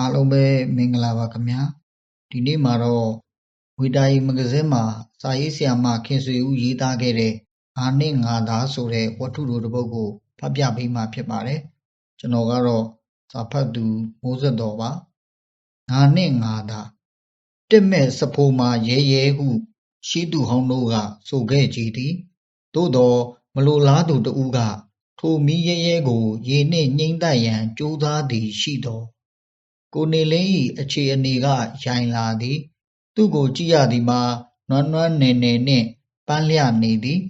အားလုံးပဲမင်္ဂလာပါခင်ဗျာဒီနေ့မှာတော့ဝီတာယီမဂဇင်းမှာစာရေးဆရာမခင်ဆွေဦးရေးသားခဲ့တဲ့ငါနဲ့ငါသားဆိုတဲ့ဝတ္ထုတို့တစ်ပုဒ်ကိုဖတ်ပြပေးမှာဖြစ်ပါတယ်ကျွန်တော်ကတော့စာဖတ်သူမိုးစက်တော်ပါငါနဲ့ငါသားတက်မဲ့စဖိုးမှာရဲရဲဟုရှိသူဟောင်းတို့ကဆိုခဲ့ကြည်သည်သို့တော်မလိုလားသူတဦးကထိုမီးရဲရဲကို ရေနှင့်ညှိမ့်တတ်ရန်ကြိုးစားသည်ရှိတော် ကိုနေလင်း၏အခြေအနေကရိုင်လာသည် သူ့ကိုကြည့်ရသည်မှာ နွမ်းနွမ်းနယ်နယ်နှင့် ပန်းလျနေသည်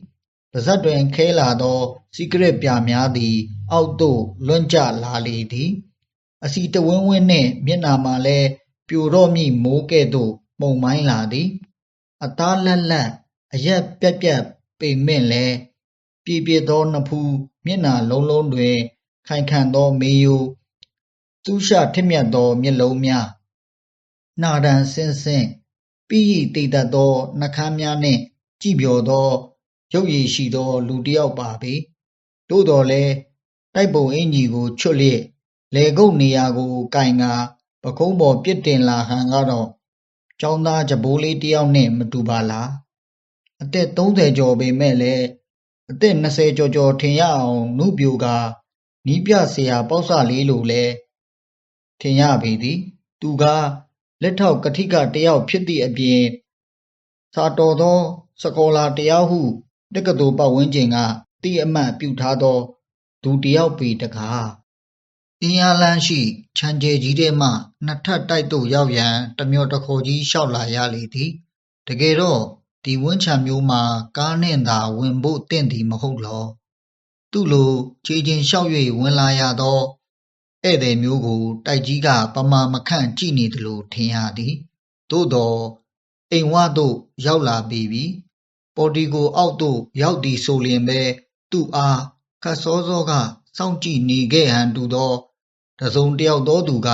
ပါဇက်တွင်ခဲလာသော စီကရက်ပြများသည် အောက်သို့ လွင့်ကျလာလေသည်အစီတဝင်းဝင်းနှင့် မျက်နာမှလည်း ပြိုတော့မိမိုးကဲ့သို့ မှုန်မိုင်းလာသည် အသားလက်လက်အရက်ပြက်ပြက်ပိန်မင့်လဲပြည့်ပြည့်သောနဖူး မျက်နာလုံးလုံးတွင် ခိုင်ခံသောမေယို သူရှထစ်မြတ်သော မျက်လုံးများ နှာတန်ဆင်းဆင်းပြီးရတည်တတ်သော နှကမ်းများနှင့် ကြည်ပြော်သော ရုပ်ရည်ရှိသော လူတစ်ယောက်ပါပေ သို့တော်လည်း တိုက်ပုံအင်ကြီးကို ချွတ်လျက်လေကုတ်နေရာကိုကင်ကာပကုံးပေါ်ပြစ်တင်လာဟန်ကတော့ចောင်းသားကြပိုးလေးတယောက်နဲ့မတူပါလား အသက်30ကျော်ပေမဲ့လည်း အသက်20ကျော်ကျော်ထင်ရအောင် နုပြိုကနီးပြဆရာ ပေါ့ဆလေးလိုလဲ ထင်ရပေသည် သူက လက်ထောက်ကတိကတယောက်ဖြစ်သည့်အပြင် စာတော်သော စကောလာတယောက်ဟု တက္ကသိုလ်ပတ်ဝန်းကျင်ကတိအမှတ်ပြုထားသော သူတယောက်ပေတကားအင်းရလန်းရှိ ခြံကျဲကြီးထဲမှ နှစ်ထပ်တိုက်သို့ရောက်ရန် တမျောတခေါ်ကြီးလျှောက်လာရလေသည် တကယ်တော့ ဒီဝန်းချံမျိုးမှာ ကားနှင့်သာ ဝင်ဖို့တင့်သည်မဟုတ်လော သူ့လို ခြေချင်းလျှောက်၍ဝင်လာရသော ဧည့်သည်မျိုးကို တိုက်ကြီးက ပမာမခန့်ကြည့်နေသလို ထင်ရသည် သို့တော် အိမ်ဝသို့ ရောက်လာပြီပြီ ပေါ်တီကိုအောက်သို့ ရောက်သည်ဆိုလျင်ပဲ သူ့အားခတ်စောစောက စောင့်ကြည့်နေခဲ့ဟန်တူသော တစုံတယောက်သောသူက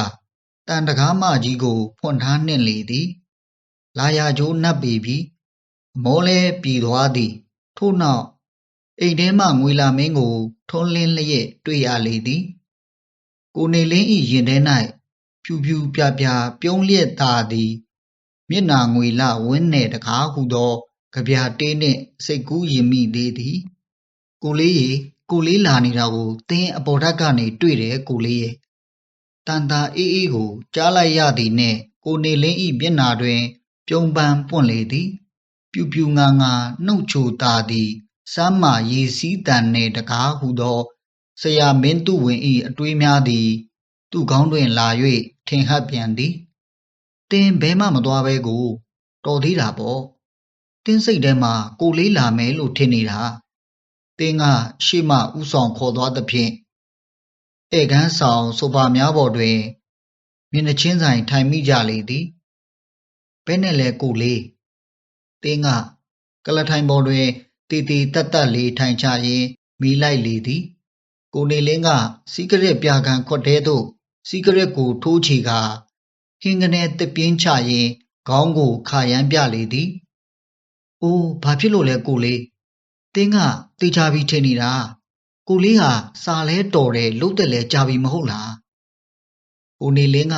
တန်တကားမကြီးကို ဖွင့်ထားနှင့်လေသည် လာရကြိုးနှပ်ပေပြီမောလဲပြည်သွားသည် ထို့နောက် အိမ်ထဲမှ ငွေလာမင်းကို ထွန်းလင်းလျက် တွေ့ရလေသည် ကိုနေလင်းဤရင်ထဲ၌ဖြူဖြူပြပြပြုံးလျက်သာသည်မျက်နာငွေလဝင်းနယ်တကားဟုသောကြပြတေးနှင့်စိတ်ကူးရင်မိသေးသည် ကိုလေးရေကိုလေးလာနေတာကိုသင်အပေါ်ဓာတ်ကနေတွေ့တယ်ကိုလေးရဲ့တန်တာအေးအေးကိုကြားလိုက်ရသည်နှင့်ကိုနေလင်းဤမျက်နာတွင် ပြုံးပန်းပွင့်လေသည် ပြူပြူငါငါနှုတ်ချိုတာသည်စမ်းမာရေစီးတန်နှင့်တကားဟုသော ဆရာမင်းသူဝင်ဤအတွေးများသည် သူ့ကောင်းတွင်လာ၍ထင်ဟပ်ပြန်သည်တင်းဘဲမှမသွားပဲကို တော်သေးတာပေါ့တင်းစိတ်ထဲမှာကိုလေးလာမယ်လို့ထင်နေတာတင်းကရှေ့မှဥဆောင်ခေါ်သွားသဖြင့်ဧကန်းဆောင်ဆိုဖာများပေါ်တွင်မျက်နှချင်းဆိုင်ထိုင်မိကြလေသည်ဘဲနဲ့လဲကိုလေးတင်းကကလထိုင်ပေါ်တွင်တီတီတက်တက်လေးထိုင်ချရင်းမိလိုက်လေသည် ကိုနေလင်းကစီကရက်ပြာခံခွက်တဲသို့စီကရက်ကိုထိုးချီကဟင်းကနေတပြင်းချရင်ခေါင်းကိုခါရမ်းပြလေသည်။အိုးဘာဖြစ်လို့လဲကိုလေး။တင်းကတေချာပြီးထင်နေတာ။ကိုလေးဟာစာလဲတော်တယ်လုတ်တယ်လဲကြာပြီမဟုတ်လား။ကိုနေလင်းက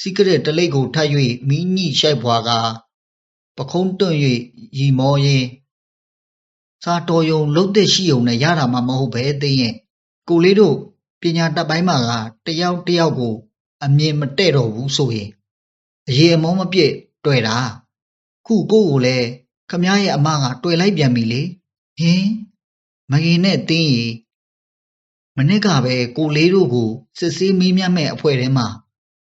စီကရက်တလိပ်ကိုထပ်၍မီးညှိရှိုက်ဖွာကပခုံးတွန့်၍ရီမောရင်းစာတော်ယုံလုတ်တဲ့ရှိုံနဲ့ရတာမှမဟုတ်ပဲသိရင် ကိုလေးတို့ ပညာတတ်ပိုင်းမှာကတယောက်တယောက်ကို အမြင်မတည့်တော့ဘူးဆိုရင် အရေအမောမပြည့်တွေ့တာ ခုကိုကိုလည်း ခမရဲ့အမက တွေ့လိုက်ပြန်ပြီလေ ဟင်မငင်နဲ့တင်းရီမနစ်ကပဲ ကိုလေးတို့ကို စစ်ဆေးမေးမြန်းမဲ့အဖွဲ့ထဲမှာ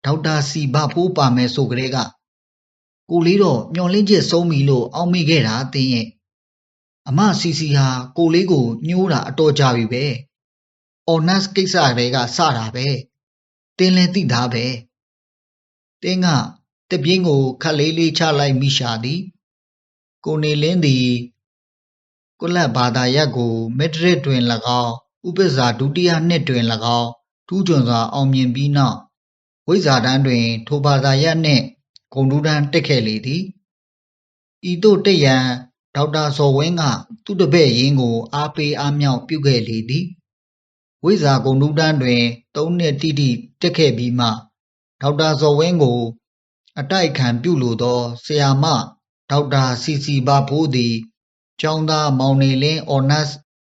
ဒေါက်တာစီဘဖိုးပါမယ်ဆိုကြတဲ့ကကိုလေးတော့ မျောလင့်ချက်ဆုံးပြီလို့ အောက်မေ့ခဲ့တာတင်းရဲ့ အမစီစီဟာ ကိုလေးကို ညှိုးတာ အတော်ကြာပြီပဲ။ Honors ကိစ္စတွေကစတာပဲ။တင်းလည်းသိတာပဲ။တင်းကတပြင်းကိုခက်လေးလေးချလိုက်မိရှာသည်။ကိုနေလင်းသည်ကုလဘာသာရပ်ကိုမက်ဒရစ်တွင်၎င်းဥပ္ပဇာဒုတိယနှစ်တွင်၎င်းထူးချွန်စွာအောင်မြင်ပြီးနောက်ဝိဇာတန်းတွင် ထိုဘာသာရပ်နှင့်ဂုံတူးတန်းတက်ခဲ့လေသည်။ဤသို့တက်ရန်ဒေါက်တာဇော်ဝင်းကသူ့တပည့်ရင်းကိုအားပေးအားမြောက်ပြုခဲ့လေသည် ဝိဇာဂုံတူးတန်းတွင်သုံးနှစ်တိတိတက်ခဲ့ပြီးမှဒေါက်တာဇော်ဝင်းကို အတိုက်ခံပြုလိုသောဆရာမဒေါက်တာစီစီဘာဖိုးသည်ကျောင်းသားမောင်နေလင်းအော်နတ်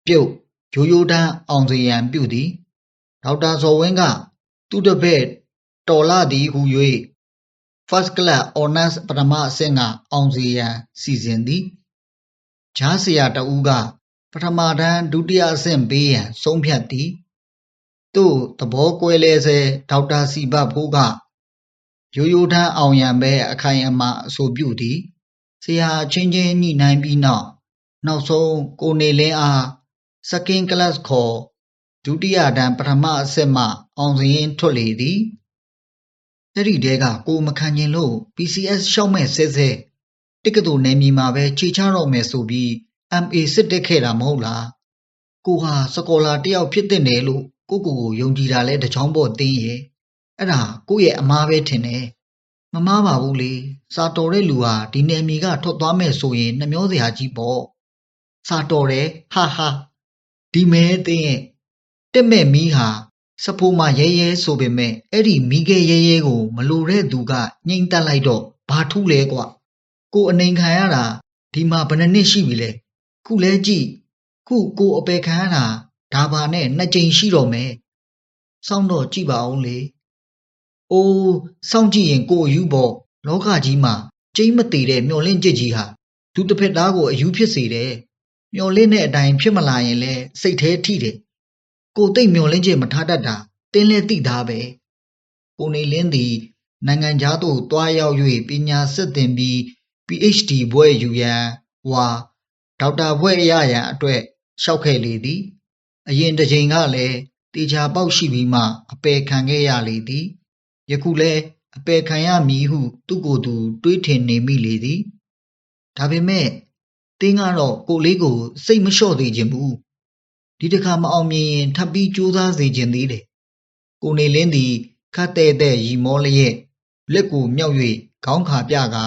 ပြုတ်ရိုးရိုးတန်းအောင်စေရန်ပြုသည်ဒေါက်တာဇော်ဝင်းကသူတပည့်တော်လာသည်ဟု၍ first class honors ပထမအဆင့်ကအောင်စေရန်စီစဉ်သည်ဂျားဆရာတဦးက ပထမတန်းဒုတိယအဆင့်ပေးရန် ဆုံးဖြတ်သည်သို့သဘောကွဲလဲစေဒေါက်တာစီဘဖိုးကရိုးရိုးတန်းအောင်ရန်ပဲအခိုင်အမာအဆိုပြုသည်ဆရာချင်းချင်းညှိနှိုင်းပြီးနောက်နောက်ဆုံးကိုနေလင်းအား second class ခေါ်ဒုတိယတန်းပထမအဆင့်မှ အောင်စရင်ထွက်လေသည်အဲ့ဒီတဲကကိုမခံကျင်လို့ PCS ရှောက်မဲ့ဆဲဆဲတက္ကသိုလ်နယ်မြေမှာပဲခြေချတော့မယ်ဆိုပြီး MA စစ်တက်ခဲ့တာမဟုတ်လားကိုဟာစကောလာတယောက်ဖြစ်တဲ့နယ်လို့ကိုကိုကိုယုံကြည်တာလဲတချောင်းပေါ်တင်းရဲ့အဲ့ဒါကိုရဲ့အမားပဲထင်တယ်မမားပါဘူးလေစာတော်တဲ့လူဟာဒီနယ်မြေကထွက်သွားမယ်ဆိုရင်နှမျောစရာကြီးပေါ့စာတော်တယ်ဟာဟာဒီမဲတင်းရဲ့တက်မဲ့မီးဟာစဖိုးမရဲရဲဆိုပေမဲ့အဲ့ဒီမိခဲရဲရဲကို မလိုတဲ့သူကညှိမ့်တက်လိုက်တော့ဘာထူးလဲကွာကိုအနေခံရတာဒီမှာဘယ်နှစ်နှစ်ရှိပြီလဲ ခုလဲကြည့်ခု ကိုအပေခံရတာဒါပါနဲ့နှစ်ကြိမ်ရှိတော့မယ်စောင့်တော့ကြည့်ပါဦးလေအိုးစောင့်ကြည့်ရင်ကိုအယူပေါ့လောကကြီးမှာကျိမ့်မသေးတဲ့မျောလင့်ကြစ်ကြီးဟာဒုတစ်ဖက်သားကိုအယူဖြစ်စေတယ်မျောလင့်တဲ့အတိုင်းဖြစ်မလာရင်လဲစိတ်แท้ထိတယ်ကိုသိမ့်မျောလင့်ချက်မထားတတ်တာတင်းလဲသိသားပဲကိုနေလင်းသည်နိုင်ငံခြားသို့တွားရောက်၍ပညာဆက်သင်ပြီး PhD ဘွဲ့ယူရန်ဝါ ဒေါက်တာဘွဲ့ရရန်အတွက်လျှောက်ခဲ့လေသည် အရင်တစ်ချိန်ကလည်းတေချာပေါက်ရှိပြီးမှ အပယ်ခံခဲ့ရလေသည်ယခုလဲအပယ်ခံရမည်ဟု သူ့ကိုယ်သူ တွေးထင်နေမိလေသည်ဒါပေမဲ့တင်းကတော့ကိုလေးကို စိတ်မလျှော့သေးခြင်းဘူးဒီတစ်ခါမအောင်မြင်ရင်ထပ်ပြီးကြိုးစားစေခြင်းသေးတယ်ကိုနေလင်းသည်ခတ်တဲ့တဲ့ရီမောလျက်လက်ကိုမြောက်၍ခေါင်းခါပြကာ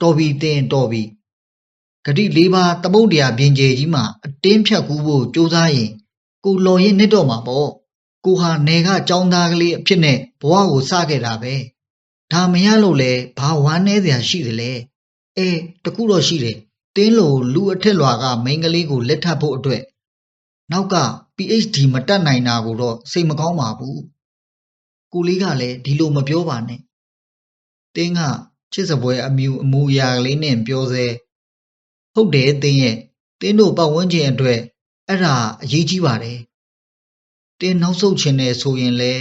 တော်ပြီတင်းတော်ပြီ ဂတိလေးပါးသမုတ်တရားပြင်ကျဲကြီးမှာအတင်းဖြတ်ကူးဖို့ကြိုးစားရင်ကိုလော်ရင်နှစ်တော့မှာပေါ့ကိုဟာနေကចောင်းသားကလေးအဖြစ်နဲ့ဘဝကိုစခဲ့တာပဲဒါမရလို့လဲဘာဝမ်းနေစရာရှိသလဲအဲတကူတော့ရှိတယ်တင်းလိုလူအထက်လွာကမိန်းကလေးကိုလက်ထပ်ဖို့အတွက်နောက်က PhD မတက်နိုင်တာကိုတော့စိတ်မကောင်းပါဘူးကိုလေးကလည်းဒီလိုမပြောပါနဲ့တင်းကချစ်စပွဲအမြူအမူအရာကလေးနဲ့ပြောစေ ဟုတ်တယ်တင်းရဲ့တင်းတို့ပတ်ဝန်းကျင်အတွက်အဲ့ဒါအရေးကြီးပါတယ်တင်းနောက်ဆုတ်ခြင်းနဲ့ဆိုရင်လေ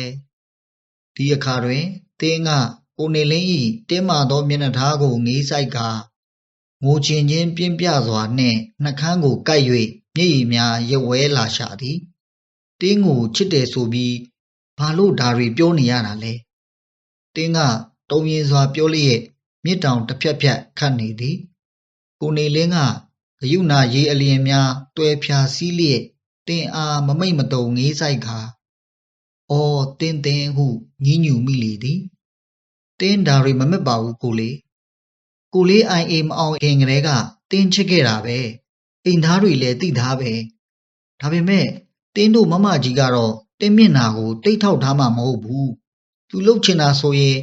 ဒီအခါတွင်တင်းကကိုနေလင်း၏တင်းမာသောမျက်နှာသားကိုငေးဆိုင်ကာငိုချင်ချင်းပြင်းပြစွာနှင့်နှကန်းကိုကိုက်၍မျက်ရည်များရဝဲလာရှာသည်တင်းကိုချစ်တယ်ဆိုပြီးဘာလို့ဒါတွေပြောနေရတာလဲတင်းကတုံရင်စွာပြောလျက်မြစ်တောင်တစ်ဖြက်ဖြက်ခတ်နေသည် ကိုနေလင်းကဂယုနာရေးအလျင်များတွဲဖြာစည်းလျက်တင်းအားမမိတ်မတုံငေးဆိုင်ခါအော်တင်းတင်းဟုညင်းညူမိလေသည်တင်းဒါတွေမမက်ပါဘူးကိုလေးကိုလေးအိုင်အေမအောင်ခင်ကလေးကတင်းချစ်ခဲ့တာပဲအိမ်သားတွေလည်းသိသားပဲဒါပေမဲ့တင်းတို့မမကြီးကတော့တင်းမျက်နာကိုတိတ်ထောက်ထားမှမဟုတ်ဘူးသူလှုပ်ချင်တာဆိုရင်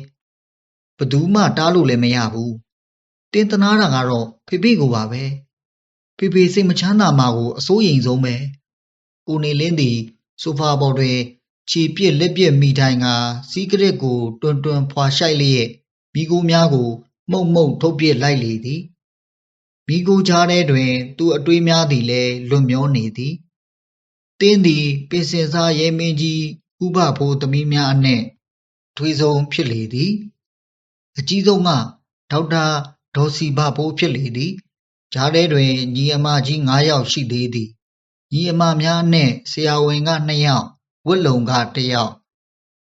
ဘသူမှတားလို့လည်းမရဘူး တင်းတနာတာကတော့ဖေဖေကိုပါပဲဖေဖေစိတ်မချမ်းသာမှာကိုအစိုးရိမ်ဆုံးပဲကိုနေလင်းသည်ဆိုဖာပေါ်တွင်ခြေပြစ်လက်ပြစ်မိထိုင်ကစီးကရစ်ကိုတွန်တွန်ဖွာရှိုက်လျက်မိကိုများကို မှုံမှုံထုတ်ပြစ်လိုက်လေသည်မိကိုချားထဲတွင် သူအတွေးများသည်လည်းလွတ်မျောနေသည်တင်းသည်ပင်စင်စားရဲမင်းကြီးဥပဖိုးသမီးများအနှင့်ထွေဆုံးဖြစ်လေသည် အကြီးဆုံးကဒေါက်တာ ဒေါ်စီဘဖိုးဖြစ်လေသည်ဂျားထဲတွင်ညီအမကြီး9ယောက်ရှိသေးသည်ညီအမများနှင့်ဆရာဝန်က2ယောက်ဝတ်လုံက1ယောက်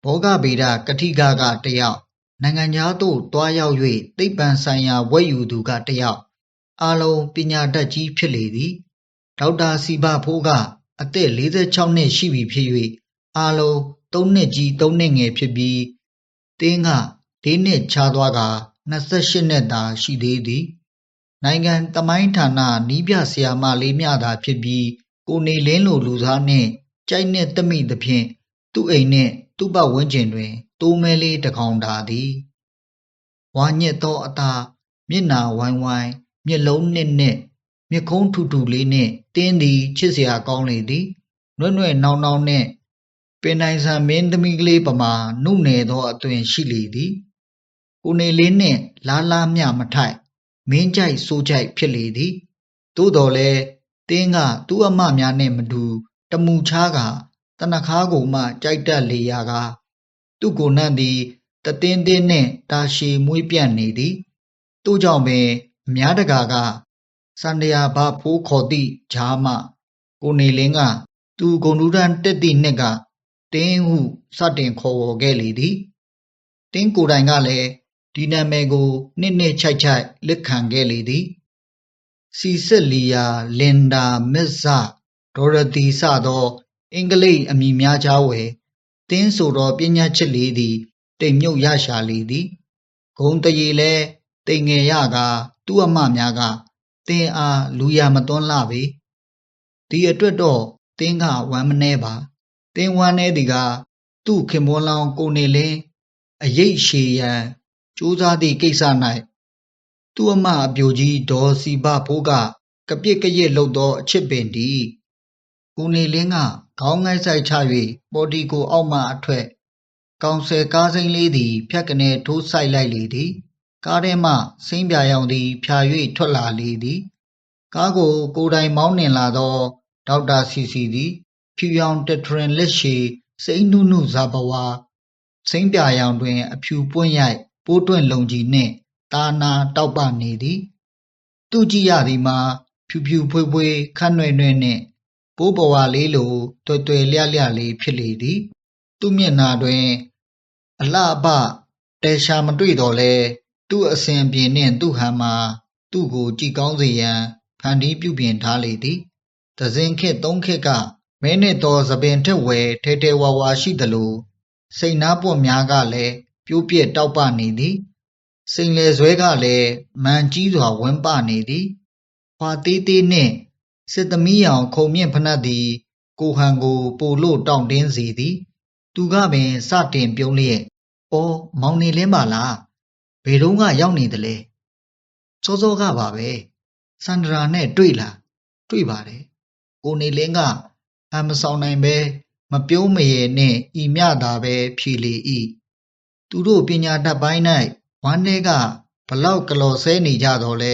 ဘောဂဗေဒကတိကက1ယောက်နိုင်ငံသားတို့တွားရောက်၍သိပ္ပံဆိုင်ရာဝတ်ယူသူက1ယောက်အားလုံးပညာတတ်ကြီးဖြစ်လေသည်ဒေါက်တာစီဘဖိုးကအသက်46နှစ်ရှိပြီဖြစ်၍အားလုံး3နှစ်ကြီး3နှစ်ငယ်ဖြစ်ပြီးတင်းက၄နှစ်ခြားသွားက 28 နှစ်သာ ရှိသေးသည် နိုင်ငံတမိုင်းဌာနနီးပြဆရာမလေးများသာဖြစ်ပြီး ကိုနေလင်းလို လူသားနှင့် ကြိုက်နှစ်တမိသဖြင့် သူ့အိမ်နှင့် သူ့ပတ်ဝန်းကျင်တွင်တိုးမဲလေးတစ်ကောင်သာသည် ဝါညစ်သောအသာမျက်နာဝိုင်းဝိုင်း မျက်လုံးနှစ်နှစ် မျက်ခုံးထူထူလေးနှင့်တင်းသည် ချစ်စရာကောင်းလေသည် နွဲ့နွဲ့နောင်နောင်နှင့် ပင်တိုင်းဆန်မင်းသမီးကလေးပမာ နုနယ်သောအသွင်ရှိလေသည် ကိုနေလေးနှင့် လားလားမျှမထိုက်မင်းကြိုက်စိုးကြိုက်ဖြစ်လေသည် သို့တော်လည်းတင်းကသူ့အမများနှင့်မတူတမူချားကတနခါးကိုမှကြိုက်တတ်လေရာကသူ့ကိုယ်နှံ့သည်တတင်းတင်းနှင့်တာရှည်မွေးပြန့်နေသည်တို့ကြောင့်ပင်အများတကာကစန္ဒယာဘဖိုးခေါ်သည့်ဂျားမှကိုနေလင်းက သူဂုံဒူရန်တက်သည့်နှစ်ကတင်းဟုစတင်ခေါ်ဝေါ်ခဲ့လေသည်တင်းကိုယ်တိုင်ကလည်း ဒီနာမည်ကို နှစ်နှစ်ချိုက်ချိုက်လက်ခံခဲ့လေသည် စီဆက်လီယာလင်ဒါမစ်ဇဒေါ်ရတီစသော အင်္ဂလိပ်အမည်များကြားဝယ်တင်းဆိုသောပညာချစ်လေးသည်တိမ်မြုပ်ရရှာလေသည်ဂုံတရီလဲတိမ်ငယ်ရကသူ့အမများကတင်းအားလူရမသွန်းလှပေဒီအတွက်တော့တင်းကဝမ်းမနှဲပါတင်းဝမ်းနေသည်ကသူ့ခင်မွန်းလောင်ကိုနေလင်းအရေးရှည်ရန် ကြိုးစားသည့်ကိစ္စ၌သူ့အမအပြိုကြီး ဒေါ်စီဘဖိုးက ကပြစ်ကရစ်လှုပ်သော အချစ်ပင်တည်း ကိုနေလင်းက ခေါင်းငိုက်ဆိုင်ချ၍ပေါ်တီကိုအောက်မှအထွက် ကောင်ဆယ်ကားစိမ်းလေးသည် ဖြတ်ကနေထိုးဆိုင်လိုက်လေသည် ကားထဲမှ စိမ့်ပြာရောင်သည် ဖြာ၍ထွက်လာလေသည် ကားကို ကိုယ်တိုင်မောင်းနှင်လာသော ဒေါက်တာစီစီသည် ဖြူရောင်တက်ထရင်လက်ရှည် စိမ့်နုနုဇာဘဝါ စိမ့်ပြာရောင်တွင် အဖြူပွင့်ရိုက် ပိုးတွန့်လုံကြီးနှင့်တာနာတောက်ပနေသည် သူကြည့်ရသည်မှာ ဖြူဖြူဖွေးဖွေးခန့်နှွဲ့နှွဲ့နှင့် ပိုးဘဝလေးလိုတွေ့တွေ့လျလျလေး ဖြစ်လေသည် သူ့မျက်နှာတွင် အလှပတဲရှာမတွေ့တော့လဲသူ့အစဉ်ပြေနှင့် သူ့ဟန်မှာ သူ့ကို ကြည်ကောင်းစေရန် ဖန်တီးပြုပြင်ထားလေသည် သဇင်ခေတ်သုံးခေတ်ကမင်းနှင့်သောသပင်ထက်ဝယ်ထဲထဲဝါဝါရှိသလို စိတ်နာပွတ်များကလည်း ပြိုးပြက်တောက်ပနေသည် စိန်လေဇွဲကလည်းမန်ကြီးစွာဝန်းပနေသည် ခွာသေးသေးနှင့်စစ်သမီးရောင်ခုံမြင့်ဖနက်သည် ကိုဟန်ကို ပိုလို့တောင့်တင်းစေသည် သူကပင် စတင်ပြုံးလျက်။အော် မောင်နေလင်းပါလား။ဘယ်တော့ကရောက်နေသလဲ။စောစောကပါပဲ။စန္ဒရာနဲ့ တွေ့လား။တွေ့ပါတယ်။ကိုနေလင်းကအမဆောင်နိုင်ပဲမပြုံးမရည်နဲ့ဤမြတာပဲ ဖြေလေ၏။ သူတို့ပညာတတ်ပိုင်း၌ဝမ်းထဲကဘလောက်ကလော်ဆဲနေကြတော့လဲ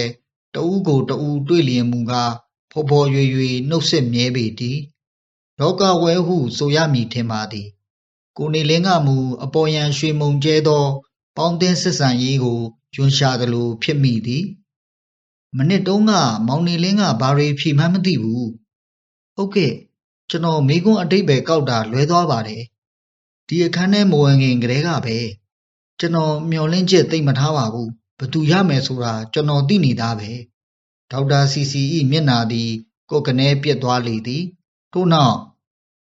တဦးကိုတဦးတွေ့လျင်မူကားဖော်ဖော်ရွေရွေနှုတ်ဆက်မြဲပေသည်လောကဝဲဟုဆိုရမည်ထင်ပါသည် ကိုနေလင်းကမူအပေါ်ယံရွှေမုံကျဲသောပေါင်းတင်ဆက်ဆံရေးကိုယွန်ရှာသလိုဖြစ်မိသည်မနစ်တုန်းကမောင်နေလင်းကဘာတွေဖြေမှန်းမသိဘူးဟုတ်ကဲ့ကျွန်တော်မိကွန်းအတိတ်ပဲကောက်တာလွဲသွားပါတယ်ဒီအခန်းထဲမဝင်ခင်ကတည်းကပဲ ကျွန်တော်မျောလင့်ချက်သိမ့်မထားပါဘူးဘသူရမယ်ဆိုတာကျွန်တော်သိနေသားပဲဒေါက်တာစီစီ၏မျက်နာသည်ကိုကနေပြက်သွားလေသည်ထို့နောက်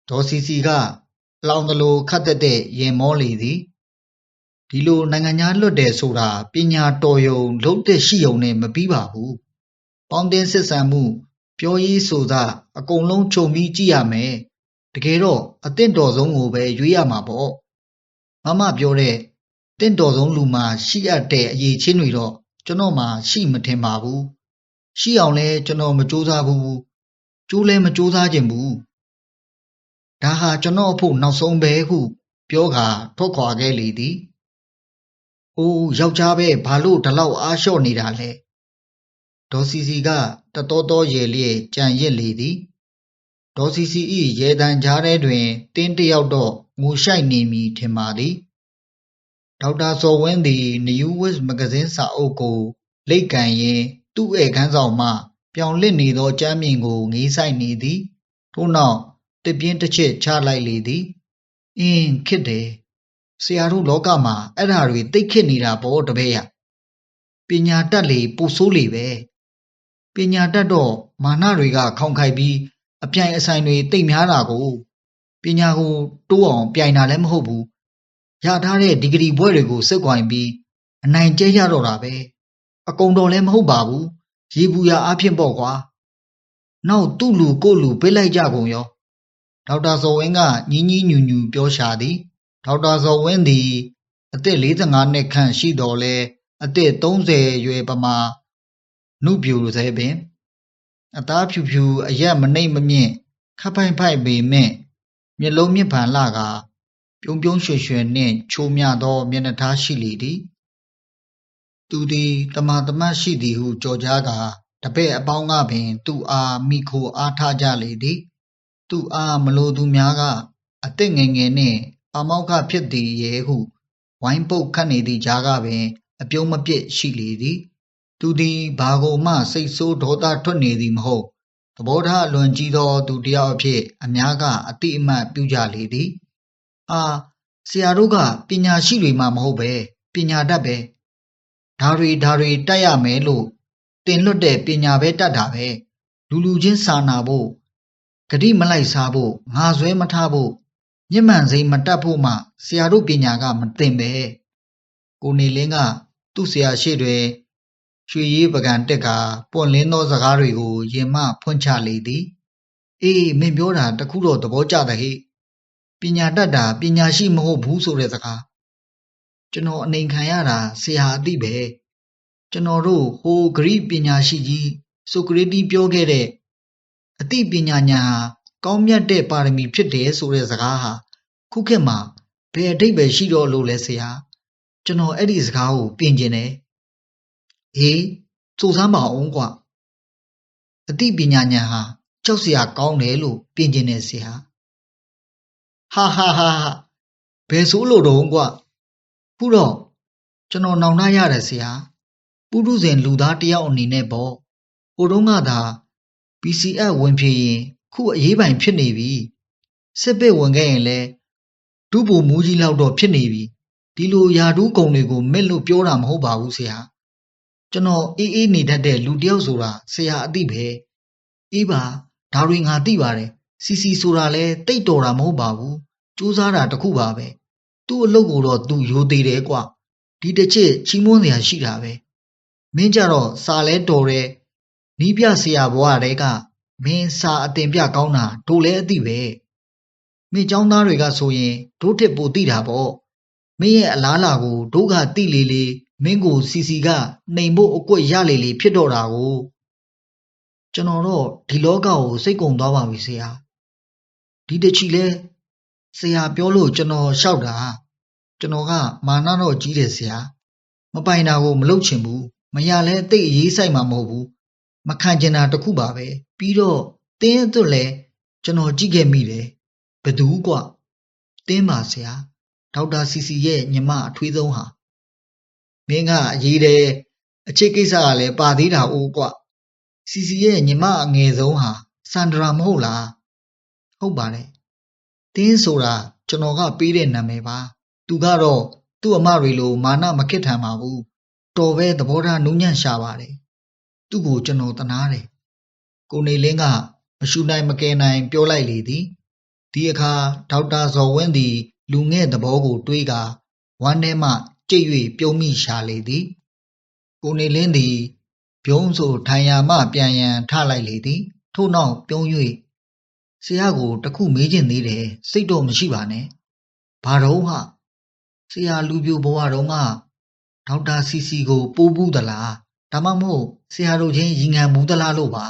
ဒေါ်စီစီကလောင်တလိုခတ်သက်တဲ့ရင်မောလေသည်ဒီလိုနိုင်ငံသားလွတ်တယ်ဆိုတာပညာတော်ယုံလုံးသက်ရှိယုံနဲ့မပြီးပါဘူးပေါင်းတင်စစ်ဆံမှု ပြောရေးဆိုသာအကုန်လုံးခြုံပြီးကြည့်ရမယ်တကယ်တော့အသင့်တော်ဆုံးကိုပဲရွေးရမှာပေါ့မမပြောတဲ့ တင့်တော်ဆုံးလူမှာ ရှိအပ်တဲ့အရေးချင်းတွေတော့ ကျွန်တော်မှရှိမထင်ပါဘူး ရှိအောင်လဲကျွန်တော် မကြိုးစားဘူး ကြိုးလဲမကြိုးစားခြင်းဘူး ဒါဟာ ကျွန်တော်အဖို့ နောက်ဆုံးပဲဟု ပြောကာ ထွက်ခွာခဲ့လေသည်။အိုးယောက်ျားပဲ ဘာလို့ ဒီလောက် အားလျှော့နေတာလဲ။ဒေါ်စီစီကတတော်တော်ရေလျက်ကြံရစ်လေသည်။ဒေါ်စီစီ၏ရေတံကြားထဲတွင် တင်းတယောက်တော့ ငိုရှိုက်နေမည် ထင်ပါသည်။ ဒေါက်တာစောဝင်းသည် New West မဂဇင်းစာအုပ်ကို လိတ်ကန်ရင်း သူ့ဧကန်းဆောင်မှ ပြောင်လစ်နေသောကျမ်းမြင်ကို ငေးဆိုင်နေသည် ထို့နောက်တပြင်းတစ်ချက်ချလိုက်လေသည် အင်းခစ်တယ် ဆရာတို့လောကမှာ အဲ့ဓာတွေတိတ်ခစ်နေတာပေါ့တပည့်ရ ပညာတတ်လေပူဆိုးလေပဲ ပညာတတ်တော့ မာနတွေက ခေါင်ခိုက်ပြီး အပြိုင်အဆိုင်တွေတိတ်များတာကိုပညာကို တိုးအောင် ပြိုင်တာလည်း မဟုတ်ဘူး ရထားတဲ့ဒီဂရီဘွဲတွေကိုစက်ကွိုင်ပြီးအနိုင်ကျဲရတော့တာပဲအကုံတော်လည်းမဟုတ်ပါဘူးရေဘူးရအဖြစ်ပေါ့ကွာနောက်သူ့လူကိုလူပေးလိုက်ကြကုန်ရောဒေါက်တာဇော်ဝင်းကညီးညီးညူညူပြောရှာသည်ဒေါက်တာဇော်ဝင်းသည်အသက်45နှစ်ခန့်ရှိတော်လဲအသက်30ရွယ်ပမာနုပြူသေးပင် အသားဖြူဖြူအရက်မနှိမ့်မမြင့်ခပ်ဖိုက်ဖိုက်ပေမဲ့မျက်လုံးမြင့်ဖန်လှက ပြုံးပြုံးရွှင်ရွှင်နှင့် ချိုးမြသော မျက်နှာသားရှိလေသည် သူသည်တမန်တမတ်ရှိသည်ဟုကြော်ကြားကာ တပည့်အပေါင်းကပင် သူ့အားမိခိုအားထားကြလေသည် သူ့အား မလိုသူများက အသက်ငယ်ငယ်နှင့် ပါမောက္ခဖြစ်သည်ရဲ့ဟု ဝိုင်းပုတ်ခတ်နေသည့်ကြားကပင် အပြုံးမပြစ်ရှိလေသည် သူသည် ဘာကိုမှ စိတ်ဆိုးဒေါသထွက်နေသည်မဟုတ် သဘောထားအလွန်ကြီးသော သူတစ်ယောက်အဖြစ် အများကအတိအမှတ်ပြုကြလေသည် အာ ဆရာတို့က ပညာရှိတွေမှ မဟုတ်ပဲပညာတတ်ပဲ ဒါတွေ ဒါတွေ တတ်ရမယ်လို့တင်လွတ်တဲ့ ပညာပဲတတ်တာပဲ လူလူချင်းစာနာဖို့ ဂတိမလိုက်စားဖို့ ငါဆွဲမထားဖို့ ညစ်မှန်စိမ့်မတတ်ဖို့မှ ဆရာတို့ပညာက မသင်ပဲ ကိုနေလင်းက သူ့ဆရာရှိတွေရွှေရေးပကံတက်ကပွင့်လင်းသောစကားတွေကို ရင်မဖွင့်ချလေသည် အေး မင်းပြောတာတခုတော့ သဘောကျတဲ့ဟိ ပညာတတ်တာပညာရှိမဟုတ်ဘူးဆိုတဲ့စကားကျွန်တော်အနေခံရတာဆရာအသိပဲကျွန်တော်တို့ဟိုဂရိပညာရှိကြီးဆိုကရေတီပြောခဲ့တဲ့အသိပညာညာဟာကောင်းမြတ်တဲ့ပါရမီဖြစ်တယ်ဆိုတဲ့စကားဟာခုခေတ်မှာဘယ်အတိတ်ပဲရှိတော့လို့လဲဆရာကျွန်တော်အဲ့ဒီစကားကိုပြင်ကျင်တယ်ဟေးစူစမ်းပါအောင်ကွာအသိပညာညာဟာကြောက်စရာကောင်းတယ်လို့ပြင်ကျင်တယ်ဆရာ ဟာဟာဟာဟာဘယ်ဆိုလို့တော့ကွာခုတော့ကျွန်တော်နောင်တရတယ်ဆရာပုရုဇဉ်လူသားတယောက်အနေနဲ့ပေါ့ဟိုတုန်းကသာ PCF ဝင်ဖြေရင်ခုအရေးပိုင်ဖြစ်နေပြီစစ်ပစ်ဝင်ခဲ့ရင်လဲဒုဘူမူကြီးလောက်တော့ဖြစ်နေပြီဒီလိုယာဒူးကုံတွေကိုမက်လို့ပြောတာမဟုတ်ပါဘူးဆရာကျွန်တော်အေးအေးနေတတ်တဲ့လူတယောက်ဆိုတာဆရာအသိပဲအေးပါဒါတွေငါသိပါတယ်စီစီဆိုတာလဲတိတ်တော်တာမဟုတ်ပါဘူး စူးစမ်းတာတခုပါပဲသူ့အလုပ်ကိုတော့သူရိုသေးတယ်ကွဒီတစ်ချက်ချီးမွမ်းစရာရှိတာပဲမင်းကြတော့စာလဲတော်တယ်နီးပြဆရာဘွားတဲကမင်းစာအတင်ပြကောင်းတာတို့လဲအသိပဲမင်းចောင်းသားတွေကဆိုရင်တို့တစ်ပိုသိတာပေါ့မင်းရဲ့အလားလာကိုတို့ကတိလေလေမင်းကိုစီစီကနှိမ်ဖို့အကွက်ရလေလေဖြစ်တော့တာကိုကျွန်တော်တော့ဒီလောကကိုစိတ်ကုံသွားပါပြီဆရာဒီတချီလဲ ဆရာပြောလို့ကျွန်တော်လျှောက်တာကျွန်တော်ကမာနတော့ကြီးတယ်ဆရာမပိုင်တာကိုမလုပ်ချင်ဘူးမရလဲတိတ်အရေးဆိုင်မှာမဟုတ်ဘူးမခံကျင်တာတခုပါပဲပြီးတော့တင်းအတွက်လဲကျွန်တော်ကြည့်ခဲ့မိတယ်ဘသူกว่าတင်းပါဆရာဒေါက်တာစီစီရဲ့ညီမအထွေးဆုံးဟာမင်းကအရေးတယ်အချစ်ကိစ္စကလည်းပါသေးတာအိုးกว่าစီစီရဲ့ညီမအငယ်ဆုံးဟာစန္ဒရာမဟုတ်လားဟုတ်ပါတယ် တင်းဆိုတာကျွန်တော်ကပေးတဲ့နာမည်ပါသူကတော့သူ့အမတွေလိုမာနမခစ်ထန်ပါဘူးတော်ပဲသဘောထားနူးညံ့ရှာပါတယ်သူ့ကိုကျွန်တော်တနာတယ်ကိုနေလင်းကမရှူနိုင်မကယ်နိုင် ပြောလိုက်လေသည်ဒီအခါဒေါက်တာဇော်ဝင်းသည် လူငဲ့သဘောကို တွေးကာဝမ်းထဲမှကြိတ်၍ပြုံးမိရှာလေသည်ကိုနေလင်းသည် ပြုံးဆိုထိုင်ရာမှပြန်ရန်ထလိုက်လေသည်ထို့နောက်ပြုံး၍ ဆရာကိုတခုမေးချင်သေးတယ်စိတ်တော့မရှိပါနဲ့ဘာတော့ဟာဆရာလူပြိုဘဝတုန်းကဒေါက်တာစီစီကိုပိုးဘူးသလားဒါမှမဟုတ်ဆရာတို့ချင်းရင်ငံဘူးသလားလို့ပါ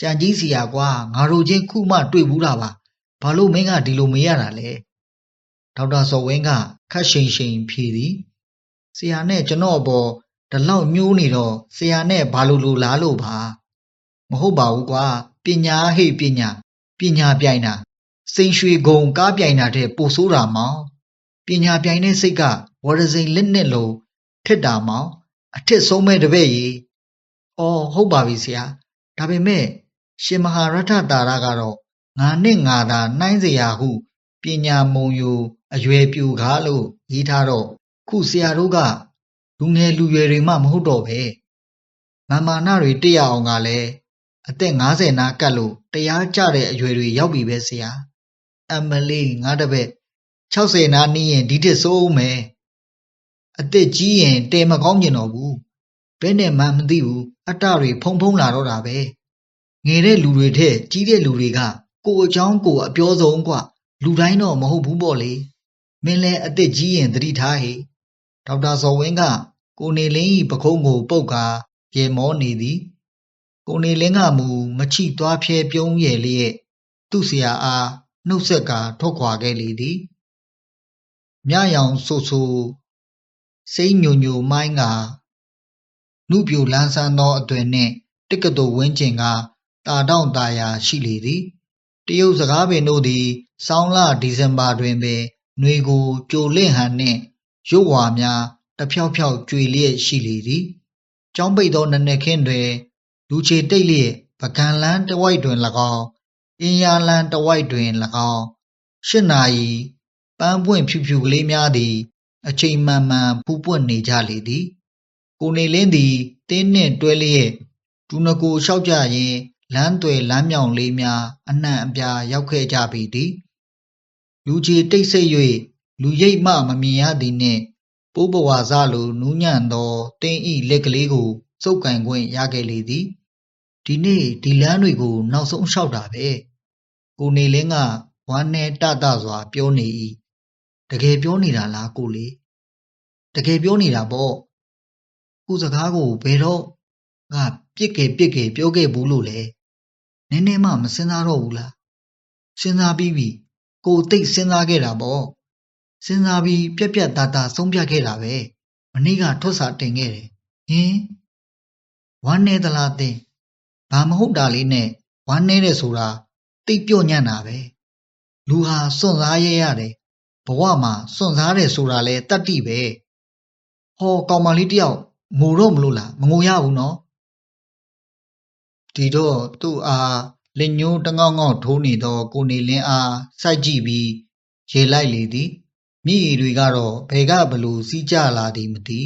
ကြံကြီးစီယာကွာငါတို့ချင်းခုမှတွေ့ဘူးတာပါဘာလို့မင်းကဒီလိုမေးရတာလဲဒေါက်တာစော်ဝင်းကခတ်ရှိန်ရှိန်ဖြေသည်ဆရာနဲ့ကျွန်တော်အပေါ်ဒီလောက်ညှိုးနေတော့ဆရာနဲ့ဘာလို့လို့လားလို့ပါမဟုတ်ပါဘူးကွာပညာဟိတ်ပညာ ပညာပြိုင်တာစိန်ရွှေဂုံကားပြိုင်တာတဲ့ပိုဆိုးတာမောင်ပညာပြိုင်တဲ့စိတ်ကဝရစိန်လက်နဲ့လို့ထစ်တာမောင်အထစ်ဆုံးမဲ့တပည့်ကြီးအော်ဟုတ်ပါပြီဆရာဒါပေမဲ့ရှင်မဟာရထတာရကတော့ငါနဲ့ငါသာနှိုင်းเสียဟုပညာမုံယူအရွယ်ပြူကားလို့ရေးထားတော့ခုဆရာတို့ကလူငယ်လူရွယ်တွေမှမဟုတ်တော့ပဲမာမာနတွေတက်ရအောင်ကလည်း အသက် ၅၀ နားကပ်လို့ တရားကျတဲ့အရွယ်တွေ ရောက်ပြီပဲဆရာ။အမလေးငါ့တပည့်၊၆၀ နားနီးရင် ဒီထက်ဆိုးဦးမယ်။အသက်ကြီးရင် တည်မကောင်းချင်တော့ဘူး။ဘယ်နဲ့မှန်းမသိဘူးအတ္တတွေ ဖုန်းဖုန်းလာတော့တာပဲ။ငယ်တဲ့လူတွေထက် ကြီးတဲ့လူတွေက ကိုယ့်အကြောင်းကိုယ် အပြောဆုံးကွ။လူတိုင်းတော့ မဟုတ်ဘူးပေါ့လေ။မင်းလည်း အသက်ကြီးရင် သတိထားဟေ့။”ဒေါက်တာဇော်ဝင်းက ကိုနေလင်း၏ပခုံးကိုပုတ်ကာ ရယ်မောနေသည် ကိုနေလင်းကမူ မချိသွားဖြဲပြုံးရဲ့လျက် သူ့ဆရာအား နှုတ်ဆက်ကာထုတ်ခွာခဲ့လေသည် မြရောင်ဆူဆူစိတ်ညိုညိုမိုင်းကနုပြိုလန်းဆန်းသောအသွင်နှင့် တက္ကသိုလ်ဝင်းကျင်ကတာတောင့်တာယာရှိလေသည် တရုတ်စကားပင်တို့သည်စောင်းလဒီဇင်ဘာတွင်ပင်နှွေကို ကြိုလင့်ဟန်နှင့်ရုပ်ဝါများ တဖြောက်ဖြောက် ကြွေလျက်ရှိလေသည် ကျောင်းပိတ်သောနနက်ခင်းတွင် လူချေတိတ်လျက်ပကံလန်းတဝိုက်တွင်၎င်းအင်းယာလန်းတဝိုက်တွင်၎င်းရှစ်နာရီပန်းပွင့်ဖြူဖြူကလေးများသည် အချိန်မှန်မှန်ပူပွင့်နေကြလေသည်ကိုနေလင်းသည်တင်းနှင့်တွဲလျက်ဒူနကိုလျှောက်ကြရင်လမ်းသွယ်လမ်းမြောင်လေးများအနှံ့အပြားရောက်ခဲ့ကြပြီသည်လူကြီးတိတ်ဆိတ်၍လူရိပ်မှမမြင်ရသည်နှင့်ပိုးပဝါစလိုနူးညံ့သောတင်းဤလက်ကလေးကိုစုပ်ကန်ခွင့်ရခဲ့လေသည် ဒီနေ့ဒီလမ်းတွေကို နောက်ဆုံးလျှောက်တာပဲ ကိုနေလင်းက ဝမ်းနဲ့တတစွာ ပြောနေ၏တကယ်ပြောနေတာလား ကိုလေတကယ်ပြောနေတာပေါ့ ကိုစကားကို ဘယ်တော့ငါပြစ်ကေပြစ်ကေပြောခဲ့ဘူးလို့လေနည်းနည်းမှ မစင်စားတော့ဘူးလား စဉ်းစားပြီးပြီ ကို သိတ်စဉ်းစားခဲ့တာပေါ့ စဉ်းစားပြီး ပြက်ပြက်သားသား ဆုံးဖြတ်ခဲ့တာပဲ မနေ့က ထွတ်စာတင်ခဲ့တယ် ဟင် ဝမ်းနေသလားတင် ဘာမဟုတ်တာလေးနဲ့ဝမ်းနေတဲ့ဆိုတာတိတ်ပြော့ညံ့တာပဲလူဟာစွန့်စားရရတယ်ဘဝမှာစွန့်စားတယ်ဆိုတာလဲတတ္တိပဲဟောကောင်မလေးတယောက်ငိုတော့မလို့လားမငိုရဘူးနော်ဒီတော့သူ့အားလက်ညှိုးတငေါက်ငေါက်ထိုးနေသောကိုနေလင်းအားစိုက်ကြည့်ပြီးရေလိုက်လေသည်မိရီတွေကတော့ဘယ်ကဘလို့စီးကြလာသည်မသိ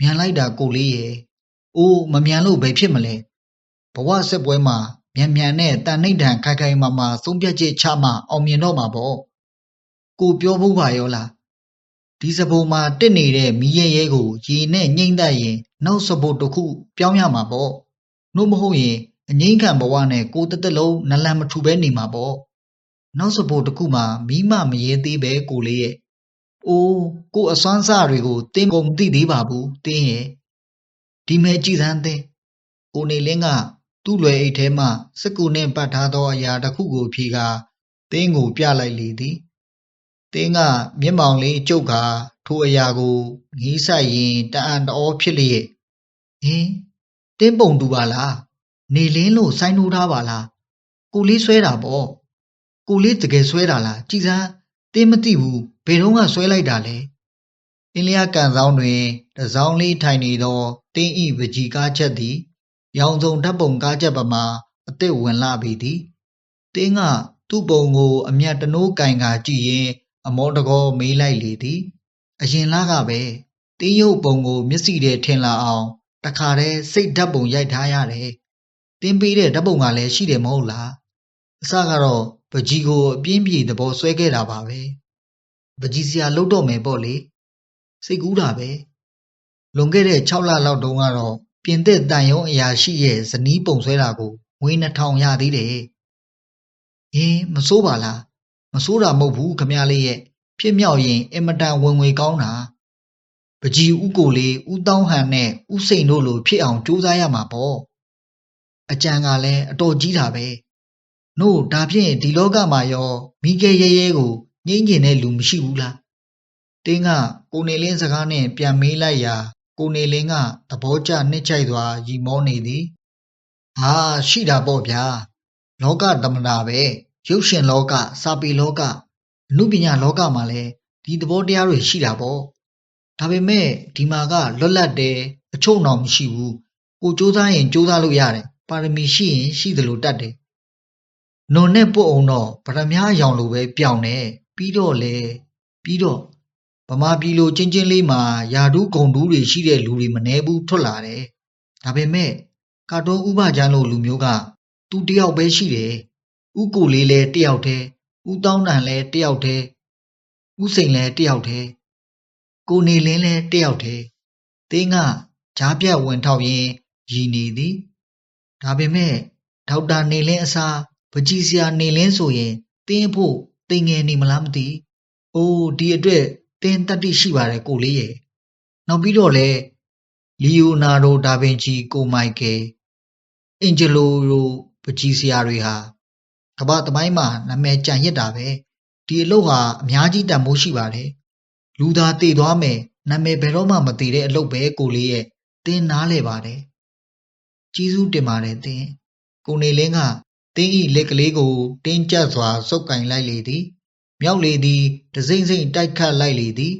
မြန်လိုက်တာကိုလေးရဲ့အိုးမမြန်လို့ဘယ်ဖြစ်မလဲ ဘဝဆက်ပွဲမှာမြန်မြန်နဲ့တန်နှိတ်တန်ခိုင်ခိုင်မာမာသုံးပြချက်ချမှအောင်မြင်တော့မှာပေါ့ကိုပြောဖို့ပါရောလားဒီစပုံမှာတက်နေတဲ့မီးရဲရဲကိုရေနဲ့ညှိမ့်တတ်ရင်နောက်စပုတ်တစ်ခုပြောင်းရမှာပေါ့နှုတ်မဟုတ်ရင်အငိမ့်ခံဘဝနဲ့ကိုတက်တက်လုံးနလန်မထူပဲနေမှာပေါ့နောက်စပုတ်တစ်ခုမှာမိမမရဲသေးပဲကိုလေးရဲ့အိုးကိုအစွမ်းစားတွေကိုတင်းကုန်သိသေးပါဘူးတင်းရဲ့ဒီမဲ့ကြည်စမ်းတင်းကိုနေလင်းက သူ့လွယ်အိတ်ထဲမှ စကူနဲ့ပတ်ထားသောအရာတစ်ခုကိုဖြေကာတင်းကိုပြလိုက်လေသည်တင်းက မျက်မှောင်လေးကျုပ်ကထိုအရာကိုငီးဆိုင်ရင်တအံ့တော်ဖြစ်လျက်ဟင်တင်းပုံတူပါလားနေလင်းလို့စိုင်းထိုးထားပါလားကိုလေးဆွဲတာပေါ့ကိုလေးတကယ်ဆွဲတာလားကြည်စမ်းတင်းမသိဘူးဘယ်တော့မှဆွဲလိုက်တာလဲအင်းလျာကန်ဆောင်တွင်တစောင်းလေးထိုင်နေသောတင်းဤပကြီးကားချက်သည် ရောင်စုံဓာတ်ပုံကားချက်ပမာအစ်စ်ဝင်လာပြီသည်တင်းကသူ့ပုံကို အမျက်တနိုးကင်ကာကြည့်ရင်အမောတကောမေးလိုက်လေသည်အရင်လားကပဲတင်းရုပ်ပုံကို မျက်စိထဲထင်လာအောင်တခါတည်းစိတ်ဓာတ်ပုံရိုက်ထားရတယ်တင်းပေးတဲ့ဓာတ်ပုံကလည်းရှိတယ်မဟုတ်လားအစကတော့ပကြီးကိုအပြင်းပြေသဘောဆွဲခဲ့တာပါပဲပကြီးစရာလှုပ်တော့မယ်ပေါ့လေစိတ်ကူးတာပဲလွန်ခဲ့တဲ့6လလောက်တုန်းကတော့ ပြင်သစ်တန်ယုံအရာရှိရဲ့ဇနီးပုံဆွဲတာကိုငွေ2000ရသေးတယ်ဟင်းမစိုးပါလားမစိုးတာမဟုတ်ဘူးခမလေးရဲ့ဖြစ်မြောက်ရင်အင်မတန်ဝင်ငွေကောင်းတာပကြီးဥကိုလေးဥတောင်းဟန်နဲ့ဥစိန်တို့လိုဖြစ်အောင်ကြိုးစားရမှာပေါ့အကြံကလည်းအတော်ကြီးတာပဲနို့ဒါဖြင့်ဒီလောကမှာရောမိခဲရဲရဲကိုငိမ့်ကျင်တဲ့လူမရှိဘူးလားတင်းကကိုနေလင်းစကားနဲ့ပြန်မေးလိုက်ရာ ကိုနေလင်းက သဘောကျနှစ်ချိုက်စွာရီမောနေသည်ဟာရှိတာပေါ့ဗျာ လောကတမနာပဲ ရုပ်ရှင်လောက စာပေလောကအမှုပညာလောကမှာလည်း ဒီသဘောတရားတွေ ရှိတာပေါ့ ဒါပေမဲ့ ဒီမှာက လွတ်လပ်တယ် အချုံအောင်မရှိဘူး ကိုစူးစမ်းရင်စူးစမ်းလို့ရတယ် ပါရမီရှိရင် ရှိသလိုတတ်တယ် နွန်နဲ့ပုတ်အောင်တော့ဗရမ ्या ရောင်လိုပဲ ပြောင်းတယ် ပြီးတော့လေပြီးတော့ ဗမာပြည်လိုချင်းချင်းလေးမှာယာဒူးဂုံဒူးတွေရှိတဲ့လူတွေမနှဲဘူးထွက်လာတယ်ဒါပေမဲ့ကာတွန်းဥပချမ်းလို့လူမျိုးကသူတယောက်ပဲရှိတယ်ဥကိုလေးလည်းတယောက်တည်းဥတောင်းတန်လည်းတယောက်တည်းဥစိန်လည်းတယောက်တည်းကိုနေလင်းလည်းတယောက်တည်းတင်းကဂျားပြတ်ဝင်ထောက်ရင်းရည်နေသည်ဒါပေမဲ့ဒေါက်တာနေလင်းအစားဘကြီးစရာနေလင်းဆိုရင်တင်းဖို့တင်ငယ်နေမလားမသိ။အိုးဒီအတွက် တင်းတတ္တိရှိပါတယ်ကိုလေးရဲ့။နောက်ပြီးတော့လေလီယိုနာဒိုဒါဗင်ချီကိုမိုက်ကယ်အင်ဂျလိုလိုပကြီးစရာတွေဟာကမ္ဘာသမိုင်းမှာနာမည်ကျန်ရစ်တာပဲဒီအလုပ်ဟာအများကြီးတန်ဖိုးရှိပါတယ်လူသားတည်သွားမယ်နာမည်ဘယ်တော့မှမတည်တဲ့အလုပ်ပဲကိုလေးရဲ့တင်းနားလဲပါတယ်ကြီးစုတင်ပါတယ်တင်းကိုနေလင်းကတင်းဤလက်ကလေးကိုတင်းကျပ်စွာစုပ်ကင်လိုက်လေသည် မြောက်လေသည် တစိမ့်စိမ့်တိုက်ခတ်လိုက်လေသည်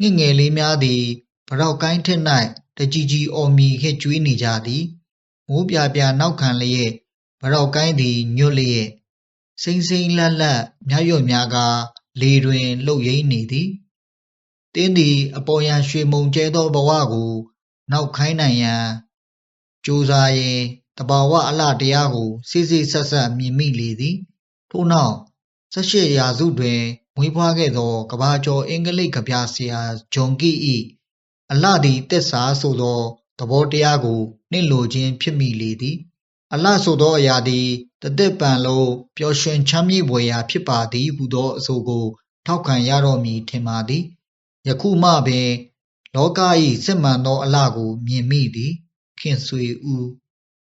ငှက်ငယ်လေးများသည်ဗရောက်ကိုင်းထက်၌တကြီးကြီးအော်မီဟစ်ကျွေးနေကြသည် မိုးပြပြနောက်ခံလျက်ဗရောက်ကိုင်းသည် ညွတ်လျက်စိမ့်စိမ့်လတ်လတ်မြတ်ရွတ်များကလေတွင်လှုပ်ရိမ့်နေသည်တင်းသည်အပေါ်ယံရွှေမုံကျဲသောဘဝကို နောက်ခိုင်းနိုင်ရန်ကြိုးစားရင်တဘာဝအလှတရားကိုစိစိဆက်ဆက်မြင်မိလေသည် ထို့နောက် ၁၈ ရာစုတွင် မွေးဖွားခဲ့သောကဘာကျော် အင်္ဂလိပ်ကဗျာဆရာ ဂျွန်ကီ၏အလှသည်တက်စာဆိုသော သဘောတရားကို နှင့်လိုခြင်းဖြစ်မိလေသည် အလှဆိုသောအရာသည်တသက်ပံလုံးပျော်ရွှင်ချမ်းမြေ့ဖွယ်ရာဖြစ်ပါသည်ဟုသောအဆိုကို ထောက်ခံရတော်မူထင်ပါသည် ယခုမှပင် လောက၏စစ်မှန်သောအလှကို မြင်မိသည် ခင်ဆွေဦး